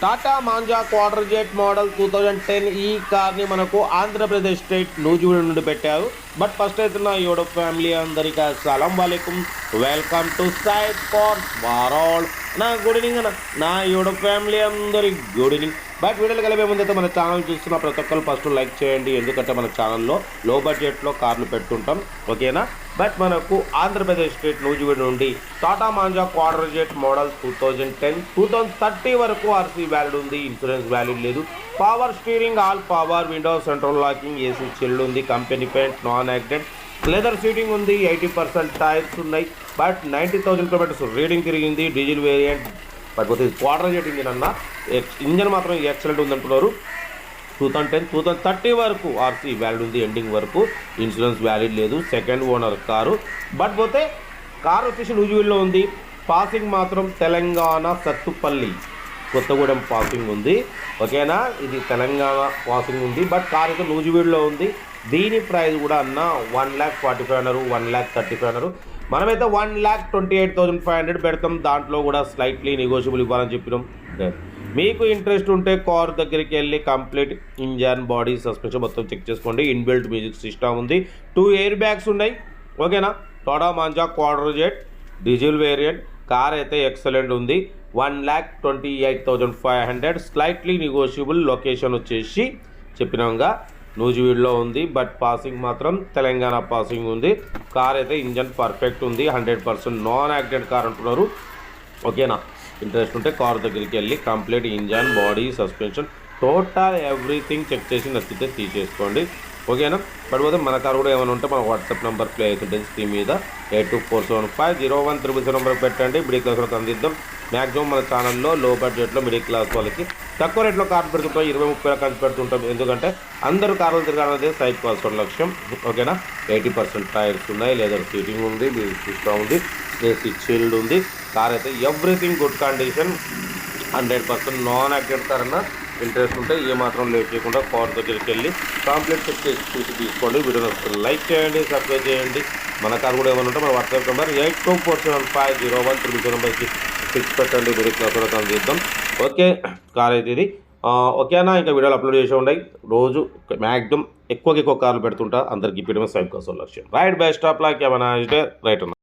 Tata Manza Quadrajet model two thousand ten ఈ కార్ని మనకు ఆంధ్రప్రదేశ్ స్టేట్ నూజివీడు నుండి పెట్టారు. బట్ ఫస్ట్ అయితే నా యూడప్ ఫ్యామిలీ అందరికీ అస్సలం వాలేకుం. వెల్కమ్ టు సైడ్ ఫార్ వారాల్ నా గుడ్ ఈవినింగ్ అన్న. నా యూడప్ ఫ్యామిలీ అందరి గుడ్ ఈవినింగ్. బట్ వీడియోలు కలిపే ముందైతే మన ఛానల్ చూస్తున్న ప్రతి ఒక్కరు ఫస్ట్ లైక్ చేయండి. ఎందుకంటే మన ఛానల్లో లో బడ్జెట్లో కార్లు పెట్టుంటాం ఓకేనా? బట్ మనకు ఆంధ్రప్రదేశ్ స్టేట్ నూజివీడు నుండి Tata Manza Quadrajet model two thousand ten two thousand thirty వరకు ఆర్సీ వ్యాలిడ్ ఉంది. ఇన్సూరెన్స్ వ్యాలిడ్ లేదు. Power steering all power window central locking AC chilled ఉంది. Company paint non accident leather seating ఉంది. ఎయిటీ పర్సెంట్ టైర్స్ ఉన్నాయి. But ninety thousand kilometres reading తిరిగింది. Diesel variant కాకపోతే quarter jet engine అన్న engine మాత్రం excellent ఉంది అంటున్నారు two thousand ten two thousand thirty వరకు ఆర్సీ వ్యాలిడ్ ఉంది ఎండింగ్ వరకు. ఇన్సూరెన్స్ వ్యాలిడ్ లేదు. Second owner car. బట్ పోతే కారు వచ్చేసి నూజివీడులో ఉంది. పాసింగ్ మాత్రం తెలంగాణ సత్తుపల్లి. కొత్తగూడెం పాసింగ్ ఉంది. ఓకేనా? ఇది తెలంగాణ పాసింగ్ ఉంది. బట్ కార్ అయితే నూజివీడులో ఉంది. దీని ప్రైస్ కూడా అన్న వన్ ల్యాక్ ఫార్టీ ఫైవ్ అన్నారు వన్ ల్యాక్ థర్టీ ఫైవ్ అన్నారు. మనమైతే one lakh twenty eight thousand five hundred పెడతాం. దాంట్లో కూడా స్లైట్లీ నెగోషియబుల్ ఇవ్వాలని చెప్పినాం. మీకు ఇంట్రెస్ట్ ఉంటే కార్ దగ్గరికి వెళ్ళి కంప్లీట్ ఇంజన్ బాడీ సస్పెన్షన్ మొత్తం చెక్ చేసుకోండి. ఇన్బిల్ట్ మ్యూజిక్ సిస్టమ్ ఉంది. టూ ఎయిర్ బ్యాగ్స్ ఉన్నాయి. ఓకేనా Tata Manza quadrajet diesel variant car అయితే ఎక్సలెంట్ ఉంది. One lakh twenty eight thousand five hundred slightly negotiable location వచ్చేసి చెప్పినాగా. నూజివీడులో ఉంది బట్ పాసింగ్ మాత్రం తెలంగాణ పాసింగ్ ఉంది. కార్ అయితే ఇంజన్ పర్ఫెక్ట్ ఉంది hundred percent non accident car అంటున్నారు. ఓకేనా? ఇంట్రెస్ట్ ఉంటే కార్ దగ్గరికి వెళ్ళి complete engine body suspension total everything check చేసి నచ్చితే తీసేసుకోండి. ఓకేనా? పడిపోతే మన కార్ కూడా ఏమైనా ఉంటే మన వాట్సాప్ నెంబర్ ప్లే అవుతుంటుంది. స్క్రీన్ మీద eight two four seven five zero one triple seven number పెట్టండి. మిడిల్ క్లాస్ అందిద్దాం. మ్యాక్సిమం మన ఛానల్లో లో బడ్జెట్లో మిడిల్ క్లాస్ వాళ్ళకి తక్కువ రేట్లో కార్లు పెడుతుంటాం ఇరవై ముప్పై రకాలు పెడుతుంటాం. ఎందుకంటే అందరూ కార్లు తిరగాలనేది సైడ్ కోసం లక్ష్యం. ఓకేనా? ఎయిటీ పర్సెంట్ టైర్స్ ఉన్నాయి లేదా సీటింగ్ ఉంది సిస్టమ్ ఉంది ఏసీ చిల్డ్ ఉంది. కార్ అయితే everything good condition hundred percent non accident car అన్న ఇంట్రెస్ట్ ఉంటే ఏ మాత్రం లేట్ చేయకుండా కార్ దగ్గరికి వెళ్ళి కాంప్లీట్ చెక్ చేసి చూసి తీసుకోండి. వీడియో నచ్చుతుంది లైక్ చేయండి సబ్స్క్రైబ్ చేయండి. మన కార్ కూడా ఏమైనా ఉంటే మన WhatsApp number eight two four seven five zero one triple zero నెంబర్కి ఫిక్స్ పెట్టండి మీరు కూడా చేద్దాం. ఓకే కార్ అయితే ఇది ఓకేనా ఇంకా వీడియోలు అప్లోడ్ చేసే ఉన్నాయి రోజు మ్యాక్సిమం ఎక్కువకి ఎక్కువ కార్లు పెడుతుంటా. అందరికి ఇప్పడమే సైబ్ కోసం లక్ష్యం. Right best of luck. ఏమైనా రైట్ అన్న.